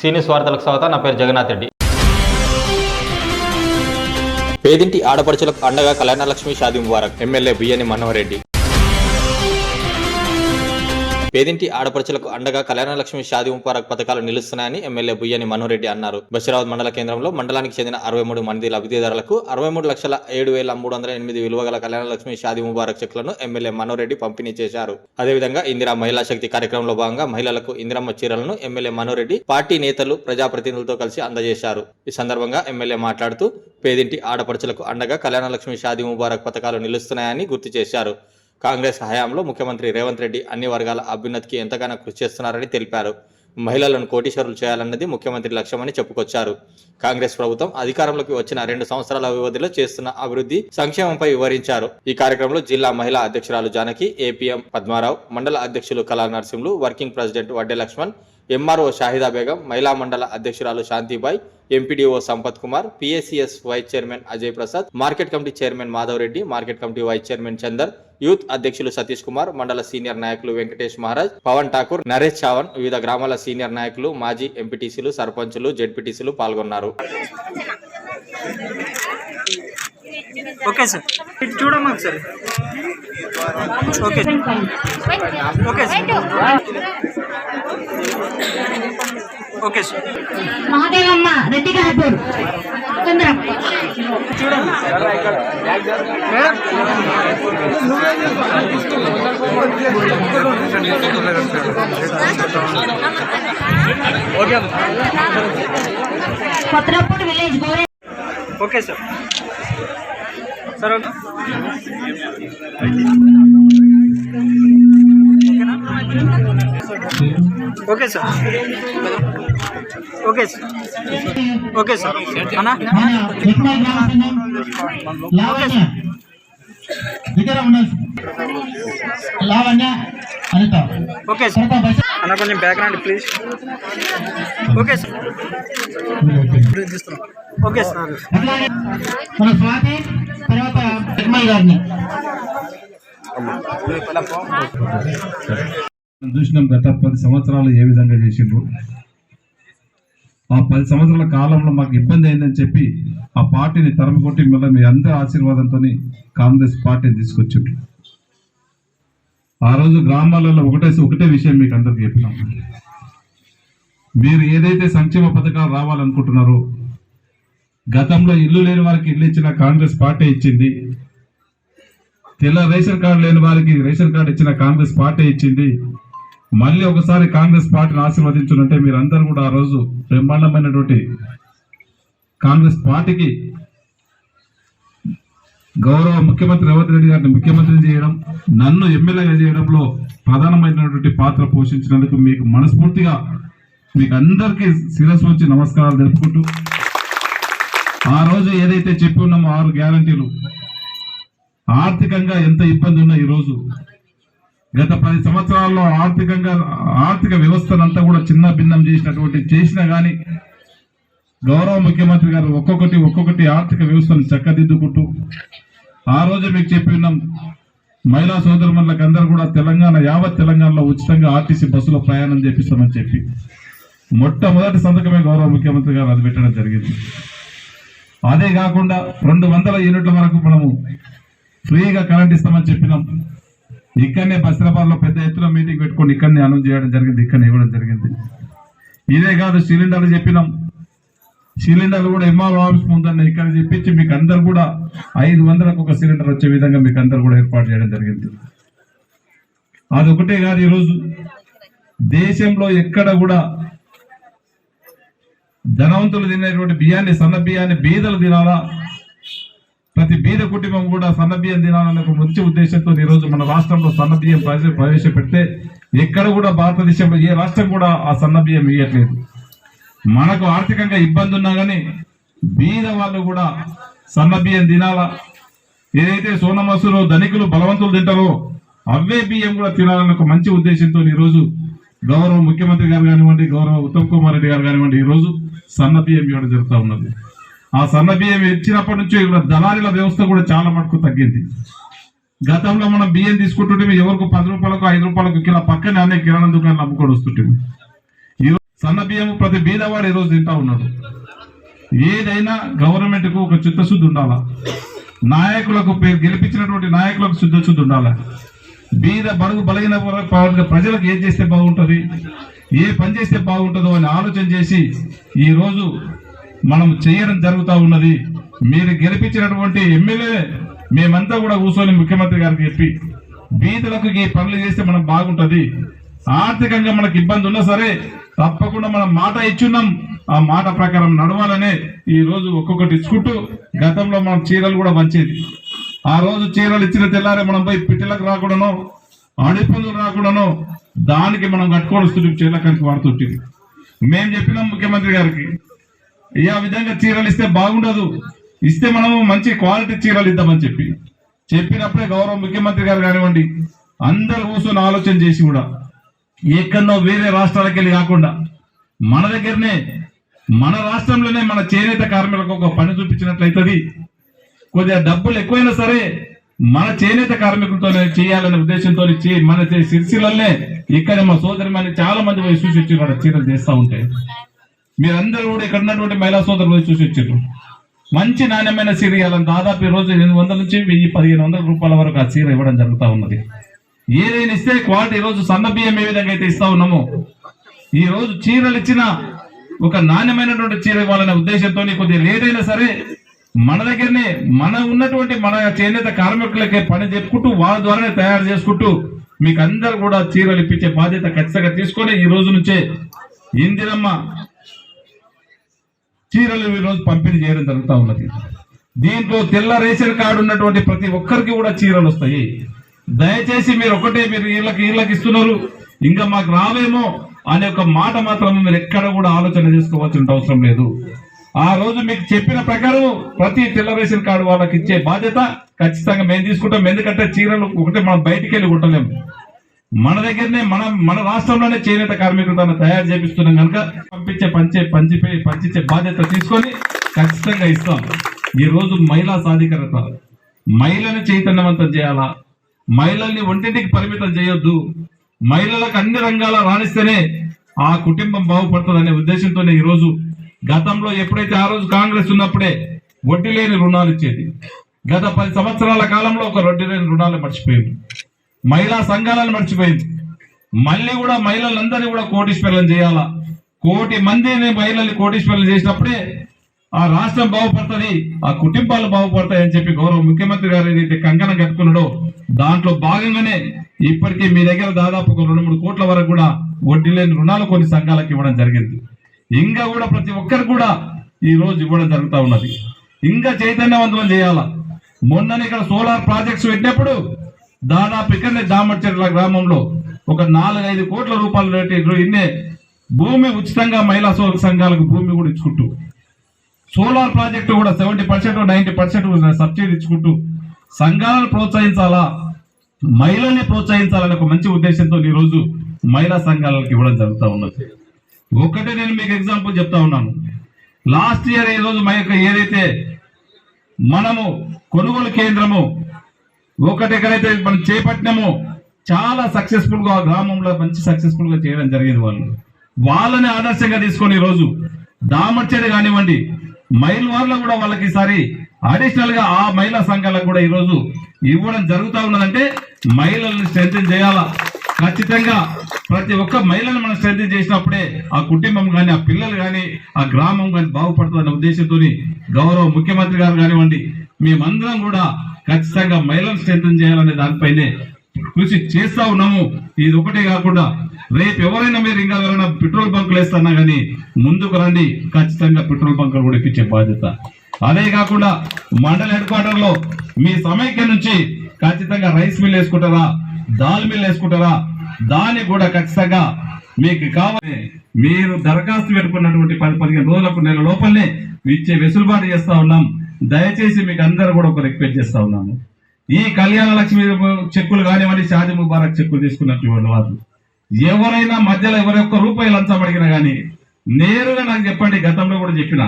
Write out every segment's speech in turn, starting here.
సీనియస్ వార్తలకు స్వాగతం నా పేరు జగన్నాథ్ రెడ్డి. పేదింటి ఆడపడుచులకు అండగా కళ్యాణలక్ష్మి షాది ముబారక్ ఎమ్మెల్యే బియ్యని మనోహర్ రెడ్డి. పేదింటి ఆడపడుచులకు అండగా కళ్యాణలక్ష్మి షాదీ ముబారక్ పథకాలు నిలుస్తున్నాయని ఎమ్మెల్యే బుయ్యని మనోహర్ రెడ్డి అన్నారు. బషీరాబాద్ మండల కేంద్రంలో మండలానికి చెందిన అరవై మూడు మంది లబ్ధిదారులకు అరవై మూడు లక్షల ఏడు వేల మూడు వందల ఎనిమిది విలువ గల కళ్యాణలక్ష్మి షాదీ ముబారక్ చెక్లను ఎమ్మెల్యే మనోహర్ రెడ్డి పంపిణీ చేశారు. అదేవిధంగా ఇందిరా మహిళా శక్తి కార్యక్రమంలో భాగంగా మహిళలకు ఇందిరమ్మ చీరలను ఎమ్మెల్యే మనోహర్ రెడ్డి పార్టీ నేతలు ప్రజాప్రతినిధులతో కలిసి అందజేశారు. ఈ సందర్భంగా ఎమ్మెల్యే మాట్లాడుతూ పేదింటి ఆడపడుచులకు అండగా కళ్యాణలక్ష్మి షాదీ ముబారక్ పథకాలు నిలుస్తున్నాయని గుర్తు చేశారు. కాంగ్రెస్ హయాంలో ముఖ్యమంత్రి రేవంత్ రెడ్డి అన్ని వర్గాల అభ్యున్నతికి ఎంతగానో కృషి చేస్తున్నారని తెలిపారు. మహిళలను కోటీశ్వరులు చేయాలన్నది ముఖ్యమంత్రి లక్ష్యమని చెప్పుకొచ్చారు. కాంగ్రెస్ ప్రభుత్వం అధికారంలోకి వచ్చిన రెండు సంవత్సరాల వ్యవధిలో చేస్తున్న అభివృద్ధి సంక్షేమంపై వివరించారు. ఈ కార్యక్రమంలో జిల్లా మహిళా అధ్యక్షురాలు జానకి ఏపీఎం పద్మారావు మండల అధ్యక్షులు Kala Narasimhulu working president Vadde Laxman MRO Shahida Begum మహిళా మండల అధ్యక్షురాలు Shantibai MPDO Sampath Kumar PSCS vice chairman Ajay Prasad market committee chairman Madhav Reddy market committee vice chairman Chandar youth అధ్యక్షులు సతీష్ కుమార్ మండల సీనియర్ నాయకులు వెంకటేష్ మహారాజ్ పవన్ ఠాకూర్ నరేష్ చావన్ వివిధ గ్రామాల సీనియర్ నాయకులు మాజీ ఎంపీటీసీలు సర్పంచులు జెడ్పీటీసీలు పాల్గొన్నారు. ఓకే సార్ ఇటు చూడమ్మా ఒకసారి okay okay sir okay sir Mahadevamma Reddy గారు తొందర చూడమ్మా మేడం ఓకే అమ్మా. కొత్తపూడి విలేజ్ గోరే okay sir sir okay okay sir. Okay sir. Okay sir. అన్నా? సంఘం లావణ్య దగ్గర ఉండాలి లావణ్య అనిత. Okay sir. అన్న కొంచెం బ్యాక్ రండి please okay sir. Okay sir. అట్లాగే మన స్వాతి తర్వాత గారిని. చూసినాం గత పది సంవత్సరాలు ఏ విధంగా చేసిండ్రు. ఆ పది సంవత్సరాల కాలంలో మాకు ఇబ్బంది అయిందని చెప్పి ఆ పార్టీని తరమి కొట్టి మళ్ళీ మీ అందరి ఆశీర్వాదంతో కాంగ్రెస్ పార్టీని తీసుకొచ్చిండ్రు. ఆ రోజు గ్రామాలలో ఒకటే ఒకటే విషయం మీకు అందరికి చెప్పినాం. మీరు ఏదైతే సంక్షేమ పథకాలు రావాలనుకుంటున్నారో గతంలో ఇల్లు లేని వారికి ఇల్లు ఇచ్చిన కాంగ్రెస్ పార్టీ ఇచ్చింది. తెల్ల రేషన్ కార్డు లేని వారికి రేషన్ కార్డు ఇచ్చిన కాంగ్రెస్ పార్టీ ఇచ్చింది. మళ్ళీ ఒకసారి కాంగ్రెస్ పార్టీని ఆశీర్వదించునంటే మీరందరూ కూడా ఆ రోజు బ్రహ్మాండమైనటువంటి కాంగ్రెస్ పార్టీకి గౌరవ ముఖ్యమంత్రి రేవంత్ రెడ్డి గారిని ముఖ్యమంత్రిని చేయడం నన్ను ఎమ్మెల్యేగా చేయడంలో ప్రధానమైనటువంటి పాత్ర పోషించినందుకు మీకు మనస్ఫూర్తిగా మీకు అందరికీ శిరస్సు వచ్చి నమస్కారాలు తెలుపుకుంటూ ఆ రోజు ఏదైతే చెప్పి ఉన్నామో ఆరు గ్యారంటీలు ఆర్థికంగా ఎంత ఇబ్బంది ఉన్నా ఈ రోజు గత పది సంవత్సరాల్లో ఆర్థికంగా ఆర్థిక వ్యవస్థనంతా కూడా చిన్న భిన్నం చేసినటువంటి చేసినా కానీ గౌరవ ముఖ్యమంత్రి గారు ఒక్కొక్కటి ఒక్కొక్కటి ఆర్థిక వ్యవస్థను చక్కదిద్దుకుంటూ ఆ రోజు మీకు చెప్పి ఉన్నాం మహిళా సోదరులకు అందరూ కూడా తెలంగాణ యావత్ తెలంగాణలో ఉచితంగా ఆర్టీసీ బస్సులో ప్రయాణం చేపిస్తామని చెప్పి మొట్టమొదటి సంతకమే గౌరవ ముఖ్యమంత్రి గారు అది పెట్టడం జరిగింది. అదే కాకుండా రెండు వందల యూనిట్ల వరకు మనము ఫ్రీగా కరెంట్ ఇస్తామని చెప్పినాం. ఇక్కడనే బస్రాబాద్లో పెద్ద ఎత్తున మీటింగ్ పెట్టుకొని ఇక్కడనే అనౌన్స్ చేయడం జరిగింది ఇక్కడ ఇవ్వడం జరిగింది. ఇదే కాదు సిలిండర్లు చెప్పినాం. సిలిండర్లు కూడా ఎంఆర్ ఆఫీస్ ముందని ఇక్కడ చెప్పించి మీకు అందరు కూడా ఐదు వందలకు ఒక సిలిండర్ వచ్చే విధంగా మీకు అందరు కూడా ఏర్పాటు చేయడం జరిగింది. అదొకటే కాదు ఈరోజు. దేశంలో ఎక్కడ కూడా ధనవంతులు తినేటువంటి బియ్యాన్ని సన్న బియ్యాన్ని బీదలు తినాలా? ప్రతి కుటుంబం కూడా సన్న బియ్యం తినాలనే ఒక మంచి ఉద్దేశంతో ఈ రోజు మన రాష్ట్రంలో సన్న బియ్యం ప్రవేశ- ప్రవేశపెడితే ఎక్కడ కూడా భారతదేశంలో ఏ రాష్ట్రం కూడా ఆ సన్న బియ్యం ఇవ్వట్లేదు మనకు ఆర్థికంగా ఇబ్బంది ఉన్నా కానీ బీద వాళ్ళు కూడా సన్న బియ్యం తినాలా? ఏదైతే సోన ధనికులు బలవంతులు తింటారో అవే బియ్యం కూడా తినాలనే ఒక మంచి ఉద్దేశంతో ఈ రోజు గౌరవ ముఖ్యమంత్రి గారు కానివ్వండి గౌరవ ఉత్తమ్ కుమార్ రెడ్డి గారు కానివ్వండి ఈ రోజు సన్న బియ్యం ఇవ్వడం జరుగుతూ ఉన్నది. ఆ సన్న బియ్యం ఇచ్చినప్పటి నుంచి కూడా దళారీల వ్యవస్థ కూడా చాలా మటుకు తగ్గింది. గతంలో మనం బియ్యం తీసుకుంటుంటే ఎవరికి పది రూపాయలకు ఐదు రూపాయలకు కిలో పక్కనే అనే కిరాణా దుకాణాలు అమ్ముకొని వస్తుంటే సన్న బియ్యం ప్రతి బీదవాడు ఈరోజు రోజు తింటా ఉన్నాడు. ఏదైనా గవర్నమెంట్కు ఒక చిత్తశుద్ధి ఉండాలా? నాయకులకు గెలిపించినటువంటి నాయకులకు చిత్తశుద్ధి ఉండాలా? బీద బడుగు బలగిన ప్రజలకు ఏం చేస్తే బాగుంటుంది? ఏ పని చేస్తే బాగుంటుందో అని ఆలోచన చేసి ఈరోజు మనం చేయడం జరుగుతూ ఉన్నది. మీరు గెలిపించినటువంటి ఎమ్మెల్యే మేమంతా కూడా కూర్చొని ముఖ్యమంత్రి గారికి చెప్పి బీదలకు ఈ పనులు చేస్తే మనం బాగుంటుంది. ఆర్థికంగా మనకి ఇబ్బంది ఉన్నా సరే తప్పకుండా మనం మాట ఇచ్చున్నాం. ఆ మాట ప్రకారం నడవాలనే ఈ రోజు ఒక్కొక్కటి ఇచ్చుకుంటూ గతంలో మనం చీరలు కూడా మంచిది ఆ రోజు చీరలు ఇచ్చిన తెల్లారే మనం పోయి పిట్టలకు రాకూడనో అడిపందులు రాకూడనో దానికి మనం కట్టుకోవడం చీరల చీరలకానికి వాడుతుంటుంది మేము చెప్పినాం ముఖ్యమంత్రి గారికి ఈ ఆ విధంగా చీరలు ఇస్తే బాగుండదు? ఇస్తే మనము మంచి క్వాలిటీ చీరలు ఇద్దామని చెప్పి. చెప్పినప్పుడే గౌరవ ముఖ్యమంత్రి గారు కానివ్వండి అందరు కూర్చొని ఆలోచన చేసి కూడా ఎక్కడో వేరే రాష్ట్రాలకు వెళ్ళి కాకుండా మన దగ్గరనే మన రాష్ట్రంలోనే మన చేనేత కార్మికులకు ఒక పని చూపించినట్లయితది. కొద్దిగా డబ్బులు ఎక్కువైనా సరే మన చేనేత కార్మికులతోనే చేయాలనే ఉద్దేశంతో మన చే- ఇక్కడ మా సోదరి మంది చాలా మంది పోయి చూసి వచ్చి చీరలు చేస్తూ ఉంటాయి మీరందరూ కూడా ఇక్కడ ఉన్నటువంటి మహిళా సోదరులు చూసి వచ్చారు మంచి నాణ్యమైన చీర ఇవ్వాలని దాదాపు ఈరోజు రోజు ఎనిమిది వందల నుంచి వెయ్యి పదిహేను వందల రూపాయల వరకు ఆ చీర ఇవ్వడం జరుగుతూ ఉన్నది. ఏదైనా ఇస్తే క్వాలిటీ ఈరోజు రోజు సన్న బియ్యం ఏ విధంగా అయితే ఇస్తా ఉన్నామో ఈరోజు చీరలు ఇచ్చిన ఒక నాణ్యమైనటువంటి చీర ఇవ్వాలనే ఉద్దేశంతో కొద్దిగా ఏదైనా సరే మన దగ్గరనే మన ఉన్నటువంటి మన చేనేత కార్మికులకే పని చెప్పుకుంటూ వాళ్ళ ద్వారానే తయారు చేసుకుంటూ మీకు అందరు కూడా చీరలు ఇప్పించే బాధ్యత ఖచ్చితంగా తీసుకొని ఈ రోజు నుంచే ఇందిరమ్మ చీరలు ఈ రోజు పంపిణీ చేయడం జరుగుతూ ఉన్నది. దీంట్లో తెల్ల రేషన్ కార్డు ఉన్నటువంటి ప్రతి ఒక్కరికి కూడా చీరలు వస్తాయి. దయచేసి మీరు ఒకటే మీరు వీళ్ళకి వీళ్ళకి ఇస్తున్నారు. ఇంకా మాకు రావేమో అనే ఒక మాట మాత్రం మీరు ఎక్కడ కూడా ఆలోచన చేసుకోవాల్సిన అవసరం లేదు. ఆ రోజు మీకు చెప్పిన ప్రకారం ప్రతి తెల్ల రేషన్ కార్డు వాళ్ళకి ఇచ్చే బాధ్యత ఖచ్చితంగా మేము తీసుకుంటాం. ఎందుకంటే చీరలు ఒకటే మనం బయటికి వెళ్ళి ఉండలేము మన దగ్గరనే మన మన రాష్ట్రంలోనే చేనేత కార్మికులు తను తయారు చేపిస్తున్నాం కనుక పంపించే పంచే పంచిపోయి పంచించే బాధ్యత తీసుకొని ఖచ్చితంగా ఇస్తాం. ఈరోజు మహిళా సాధికారత. మహిళని చైతన్యవంతం చేయాలా? మహిళల్ని ఒంటింటికి పరిమితం చేయొద్దు. మహిళలకు అన్ని రంగాల రాణిస్తేనే ఆ కుటుంబం బాగుపడుతుందనే ఉద్దేశంతోనే ఈ రోజు గతంలో ఎప్పుడైతే ఆ రోజు కాంగ్రెస్ ఉన్నప్పుడే వడ్డీ లేని రుణాలు ఇచ్చేది. గత పది సంవత్సరాల కాలంలో ఒక వడ్డీ లేని రుణాలు మర్చిపోయింది మహిళా సంఘాలను మర్చిపోయింది. మళ్ళీ కూడా మహిళలందరినీ కూడా కోటీశ్వరులను చేయాలా? కోటి మందిని మహిళల్ని కోటీశ్వరులు చేసినప్పుడే ఆ రాష్ట్రం బాగుపడుతుంది ఆ కుటుంబాలు బాగుపడతాయి అని చెప్పి గౌరవ ముఖ్యమంత్రి గారు ఏదైతే కంకణం కట్టుకున్నాడో దాంట్లో భాగంగానే ఇప్పటికీ మీ దగ్గర దాదాపు ఒక రెండు మూడు కోట్ల వరకు కూడా వడ్డీ లేని రుణాలు కొన్ని సంఘాలకు ఇవ్వడం జరిగింది. ఇంకా కూడా ప్రతి ఒక్కరు కూడా ఈ రోజు ఇవ్వడం జరుగుతూ ఉన్నది. ఇంకా చైతన్యవంతులను చేయాలా? మొన్న ఇక్కడ సోలార్ ప్రాజెక్ట్స్ పెట్టినప్పుడు దాదాపు ఇక్కడనే దామర్చెర్ల గ్రామంలో ఒక నాలుగైదు కోట్ల రూపాయలు రేటు ఇన్నే భూమి ఉచితంగా మహిళా సోదర సంఘాలకు భూమి కూడా ఇచ్చుకుంటూ సోలార్ ప్రాజెక్టు కూడా seventy percent ninety percent subsidy ఇచ్చుకుంటూ సంఘాలను ప్రోత్సహించాలా మహిళల్ని ప్రోత్సహించాలనే ఒక మంచి ఉద్దేశంతో ఈ రోజు మహిళా సంఘాలకు ఇవ్వడం జరుగుతూ ఉన్నది. ఒకటే నేను మీకు ఎగ్జాంపుల్ చెప్తా ఉన్నాను. లాస్ట్ ఇయర్ ఈ రోజు మా యొక్క ఏదైతే మనము కొనుగోలు కేంద్రము ఒకటి ఎక్కడైతే మనం చేపట్టినామో చాలా సక్సెస్ఫుల్గా ఆ గ్రామంలో మంచి సక్సెస్ఫుల్గా చేయడం జరిగేది వాళ్ళు. వాళ్ళని ఆదర్శంగా తీసుకొని ఈరోజు దామర్చేది కానివ్వండి మైల్ వార్లో కూడా వాళ్ళకి ఈసారి అడిషనల్గా ఆ మహిళా సంఘాలకు కూడా ఈరోజు ఇవ్వడం జరుగుతూ ఉన్నదంటే మహిళల్ని స్ట్రెంగ్ చేయాలా? ఖచ్చితంగా ప్రతి ఒక్క మహిళను మనం శ్రద్ధ చేసినప్పుడే ఆ కుటుంబం కానీ ఆ పిల్లలు కానీ ఆ గ్రామం కానీ బాగుపడుతుందన్న ఉద్దేశంతో గౌరవ ముఖ్యమంత్రి గారు కానివ్వండి మేమందరం కూడా ఖచ్చితంగా మహిళలు స్ట్రెంగ్ చేయాలనే దానిపైనే కృషి చేస్తా ఉన్నాము. ఇది ఒకటే కాకుండా రేపు ఎవరైనా మీరు ఇంకా ఎవరైనా పెట్రోల్ బంకులు వేస్తున్నా కానీ ముందుకు రండి. ఖచ్చితంగా పెట్రోల్ బంకులు కూడా ఇప్పించే బాధ్యత. అదే కాకుండా మండల హెడ్ క్వార్టర్లో మీ సమైక్య నుంచి ఖచ్చితంగా రైస్ మిల్ వేసుకుంటారా? దాల్ మిల్ వేసుకుంటారా? దాన్ని కూడా ఖచ్చితంగా మీకు కావాలి. మీరు దరఖాస్తు పెట్టుకున్నటువంటి పది పదిహేను రోజులకు నెల లోపలనే ఇచ్చే వెసులుబాటు చేస్తా ఉన్నాం. దయచేసి మీకు అందరూ కూడా ఒక రిక్వెస్ట్ చేస్తా ఉన్నాము ఈ కళ్యాణ లక్ష్మి చెక్కులు కానివ్వండి షాజీ ముబారక్ చెక్కులు తీసుకున్నటువంటి వాళ్ళు. ఎవరైనా మధ్యలో ఎవరి ఒక్క రూపాయి లంచం అడిగినా కానీ నేరుగా నాకు చెప్పండి గతంలో కూడా చెప్పిన.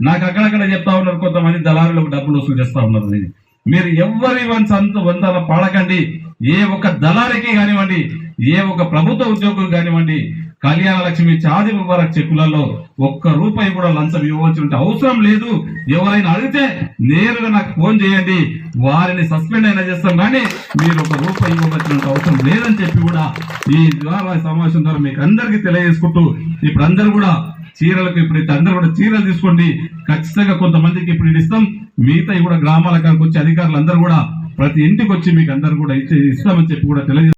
నాకు అక్కడక్కడ చెప్తా ఉన్నారు కొంతమంది దళారులకు డబ్బులు వసూలు చేస్తా ఉన్నారు మీరు ఎవరి వంశ అంత వంతన పాడకండి. ఏ ఒక్క దళారికి కానివ్వండి ఏ ఒక్క ప్రభుత్వ ఉద్యోగులు కానివ్వండి కళ్యాణ లక్ష్మి చాది ముబారక్ చెక్కులలో ఒక్క రూపాయి కూడా లంచం ఇవ్వవలసిన అవసరం లేదు. ఎవరైనా అడిగితే నేరుగా నాకు ఫోన్ చేయండి. వారిని సస్పెండ్ అయినా చేస్తాం కానీ మీరు ఒక రూపాయి ఇవ్వవలసిన అవసరం లేదని చెప్పి కూడా ఈ ద్వారా సమావేశం ద్వారా మీకు అందరికీ తెలియజేసుకుంటూ ఇప్పుడు అందరూ కూడా చీరలకు ఇప్పుడు అందరూ కూడా చీరలు తీసుకోండి. ఖచ్చితంగా కొంతమందికి ఇప్పుడు ఇస్తాం. మిగతా కూడా గ్రామాల కాడికి వచ్చి అధికారులు అందరూ కూడా ప్రతి ఇంటికి వచ్చి మీకు అందరు కూడా ఇచ్చి ఇస్తామని చెప్పి కూడా తెలియజేస్తారు